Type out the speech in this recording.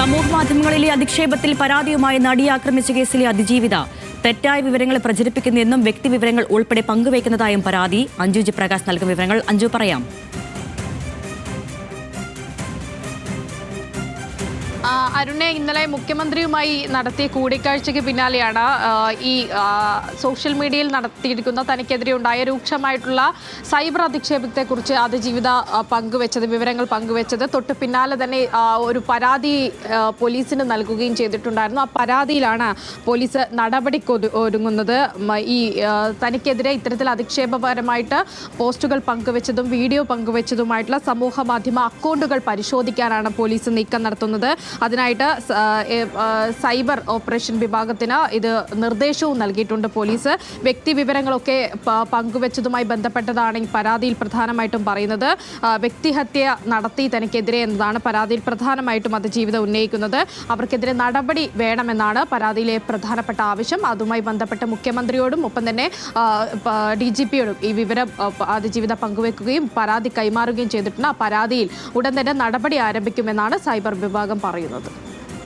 സമൂഹ മാധ്യമങ്ങളിലെ അധിക്ഷേപത്തിൽ പരാതിയുമായി നടിയെ ആക്രമിച്ച കേസിലെ അതിജീവിത. തെറ്റായ വിവരങ്ങൾ പ്രചരിപ്പിക്കുന്നെന്നും വ്യക്തിവിവരങ്ങൾ ഉൾപ്പെടെ പങ്കുവയ്ക്കുന്നതായും പരാതി. അഞ്ജു ജി പ്രകാശ് നൽകും വിവരങ്ങൾ. അഞ്ജു പറയാം. അരുണെ ഇന്നലെ മുഖ്യമന്ത്രിയുമായി നടത്തിയ കൂടിക്കാഴ്ചയ്ക്ക് പിന്നാലെയാണ് ഈ സോഷ്യൽ മീഡിയയിൽ നടത്തിയിരിക്കുന്ന തനിക്കെതിരെ ഉണ്ടായ രൂക്ഷമായിട്ടുള്ള സൈബർ അധിക്ഷേപത്തെക്കുറിച്ച് അതിജീവിത പങ്കുവെച്ചത് വിവരങ്ങൾ പങ്കുവെച്ചത് തൊട്ട് പിന്നാലെ തന്നെ ഒരു പരാതി പോലീസിന് നൽകുകയും ചെയ്തിട്ടുണ്ടായിരുന്നു. ആ പരാതിയിലാണ് പോലീസ് നടപടിക്ക് ഒരുങ്ങുന്നത്. ഈ തനിക്കെതിരെ ഇത്തരത്തിൽ അധിക്ഷേപപരമായിട്ട് പോസ്റ്റുകൾ പങ്കുവെച്ചതും വീഡിയോ പങ്കുവെച്ചതുമായിട്ടുള്ള സമൂഹ മാധ്യമ അക്കൗണ്ടുകൾ പരിശോധിക്കാനാണ് പോലീസ് നീക്കം നടത്തുന്നത്. അതിനായിട്ട് സൈബർ ഓപ്പറേഷൻ വിഭാഗത്തിന് ഇത് നിർദ്ദേശവും നൽകിയിട്ടുണ്ട് പോലീസ്. വ്യക്തി വിവരങ്ങളൊക്കെ പങ്കുവച്ചതുമായി ബന്ധപ്പെട്ടതാണ് ഈ പരാതിയിൽ പ്രധാനമായിട്ടും പറയുന്നത്. വ്യക്തിഹത്യ നടത്തി തനിക്കെതിരെ എന്നതാണ് പരാതിയിൽ പ്രധാനമായിട്ടും അത് ജീവിതം ഉന്നയിക്കുന്നത്. അവർക്കെതിരെ നടപടി വേണമെന്നാണ് പരാതിയിലെ പ്രധാനപ്പെട്ട ആവശ്യം. അതുമായി ബന്ധപ്പെട്ട് മുഖ്യമന്ത്രിയോടും ഒപ്പം തന്നെ ഡി ജി പിയോടും ഈ വിവരം അതിജീവിത പങ്കുവെക്കുകയും പരാതി കൈമാറുകയും ചെയ്തിട്ടുണ്ട്. ആ പരാതിയിൽ ഉടൻ തന്നെ നടപടി ആരംഭിക്കുമെന്നാണ് സൈബർ വിഭാഗം പറയുന്നത്.